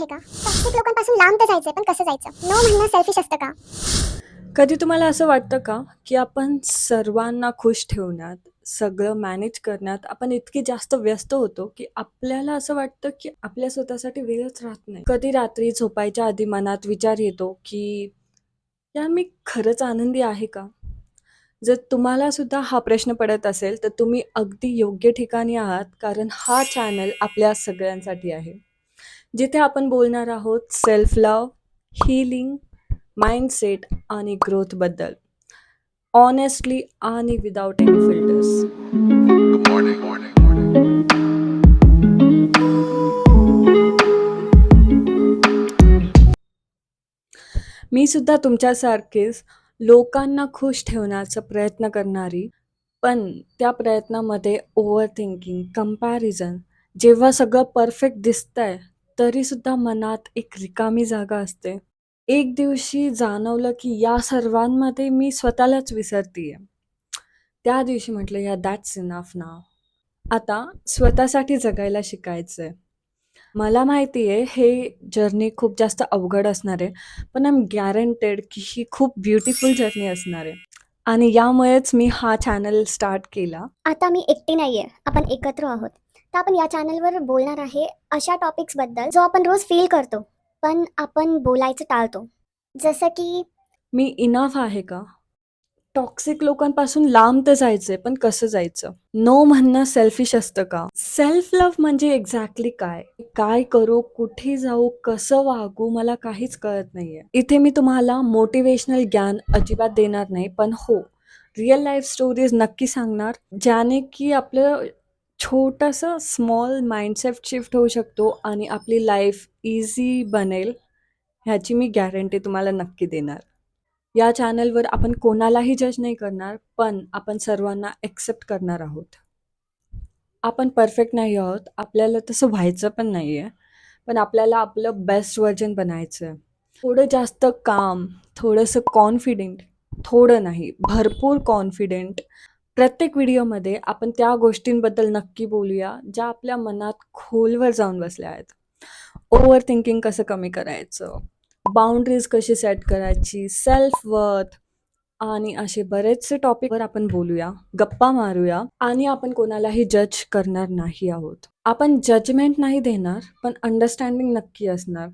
आहे का? टॉक्सिक लोकांपासून लांब तर जायचंय पण कसं जायचं? नो म्हणणं सेल्फिश असतं का? कधी तुम्हाला असं वाटतं का की आपण सर्वांना खुश ठेवण्यात सगळं मॅनेज करण्यात आपण इतकी जास्त व्यस्त होतो की आपल्याला असं वाटतं की आपल्या स्वतःसाठी वेळच राहत नाही? कधी रात्री झोपायच्या आधी मनात विचार येतो की यार मी खरंच आनंदी आहे का? जर तुम्हाला सुद्धा हा प्रश्न पडत असेल तर तुम्ही अगदी योग्य ठिकाणी आहात कारण हा चॅनल आपल्या सगळ्यांसाठी आहे. जिथे आपण बोलणार आहोत सेल्फ लव हिलिंग माइंडसेट आणि ग्रोथबद्दल ऑनेस्टली आणि विदाउट एनी फिल्टर्स मी सुद्धा तुमच्यासारखेच लोकांना खुश ठेवण्याचा प्रयत्न करणारी पण त्या प्रयत्नामध्ये ओव्हर थिंकिंग कंपॅरिझन जेव्हा सगळं परफेक्ट दिसतंय तरीसुद्धा मनात एक रिकामी जागा असते. एक दिवशी जाणवलं की या सर्वांमध्ये मी स्वतःलाच विसरतीये. त्या दिवशी म्हटलं या दॅट्स इनफ नाव आता स्वतःसाठी जगायला शिकायचंय. मला माहिती आहे हे जर्नी खूप जास्त अवघड असणार आहे पण आय एम गॅरंटेड की ही खूप ब्युटिफुल जर्नी असणार. आहे आणि यामुळेच मी हा चॅनल स्टार्ट केला. आता मी एकटी नाहीये. आपण एकत्र आहोत. तर आपण या चॅनलवर बोलणार आहे अशा टॉपिक्सबद्दल जो आपण रोज फील करतो पण आपण बोलायचं टाळतो. जसं की मी इनफ आहे का? टॉक्सिक लोकांपासून लांब तर जायचंय पण कसं जायचं? नो म्हणणं सेल्फिश असतं का? सेल्फ लव्ह म्हणजे एक्झॅक्टली काय? काय करू कुठे जाऊ कसं वागू मला काहीच कळत नाहीये. इथे मी तुम्हाला मोटिवेशनल ज्ञान अजिबात देणार नाही पण हो रिअल लाईफ स्टोरीज नक्की सांगणार ज्याने की आपलं छोटंसं स्मॉल माइंडसेट शिफ्ट होऊ शकतो आणि आपली लाईफ इझी बनेल ह्याची मी गॅरंटी तुम्हाला नक्की देणार. या चॅनलवर आपण कोणालाही जज नाही करणार पण आपण सर्वांना एक्सेप्ट करणार आहोत. आपण परफेक्ट नाही आहोत आपल्याला तसं व्हायचं पण नाही आहे पण आपल्याला आपलं बेस्ट व्हर्जन बनायचं आहे थोडं जास्त काम थोडंसं कॉन्फिडेंट थोडं नाही भरपूर कॉन्फिडेंट प्रत्येक व्हिडिओमध्ये आपण त्या गोष्टींबद्दल नक्की बोलूया ज्या आपल्या मनात खोलवर जाऊन बसल्या आहेत. ओव्हर थिंकिंग कसं कमी करायचं? बाउंड्रीज कशी सेट करायची? सेल्फ वर्थ आणि असे बरेचसे टॉपिकवर आपण बोलूया गप्पा मारूया आणि आपण कोणालाही जज करणार नाही आहोत. आपण जजमेंट नाही देणार पण अंडरस्टँडिंग नक्की असणार.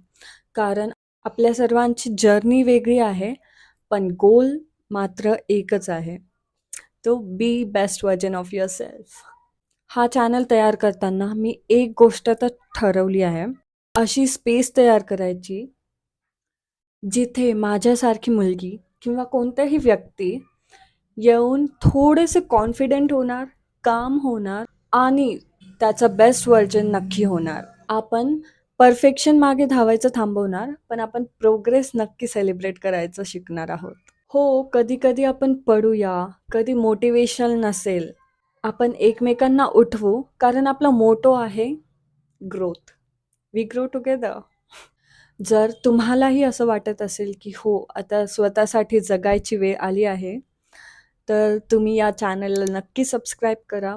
कारण आपल्या सर्वांची जर्नी वेगळी आहे पण गोल मात्र एकच आहे. तो be best version of yourself हा चॅनल तयार करताना मी एक गोष्ट तर ठरवली आहे. अशी स्पेस तयार करायची जिथे माझ्यासारखी मुलगी किंवा कोणत्याही व्यक्ती येऊन थोडेसे कॉन्फिडेंट होणार काम होणार आणि त्याचं बेस्ट वर्जन नक्की होणार. आपण परफेक्शन मागे धावायचं थांबवणार पण आपण प्रोग्रेस नक्की सेलिब्रेट करायचं शिकणार आहोत. हो कधी कधी आपण पडूया कधी मोटिवेशनल नसेल आपण एकमेकांना उठवू कारण आपला मोटो आहे ग्रोथ वी ग्रो टुगेदर जर तुम्हालाही असं वाटत असेल की हो आता स्वतःसाठी जगायची वेळ आली आहे तर तुम्ही या चॅनलला नक्की सबस्क्राईब करा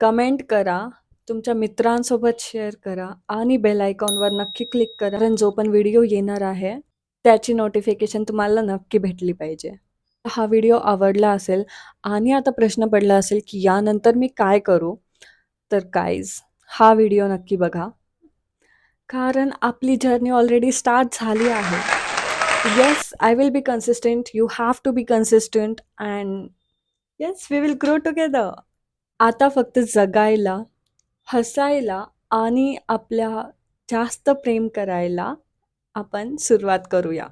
कमेंट करा तुमच्या मित्रांसोबत शेअर करा आणि बेल आयकॉनवर नक्की क्लिक करा कारण जो पण व्हिडिओ येणार आहे त्याची नोटिफिकेशन तुम्हाला नक्की भेटली पाहिजे. हा व्हिडिओ आवडला असेल आणि आता प्रश्न पडला असेल की यानंतर मी काय करू? तर काहीच हा व्हिडिओ नक्की बघा. कारण आपली जर्नी ऑलरेडी स्टार्ट झाली आहे. Yes I will be consistent you have to be consistent and yes we will grow together आता फक्त जगायला हसायला आणि आपल्या जास्त प्रेम करायला आपण सुरुवात करूया.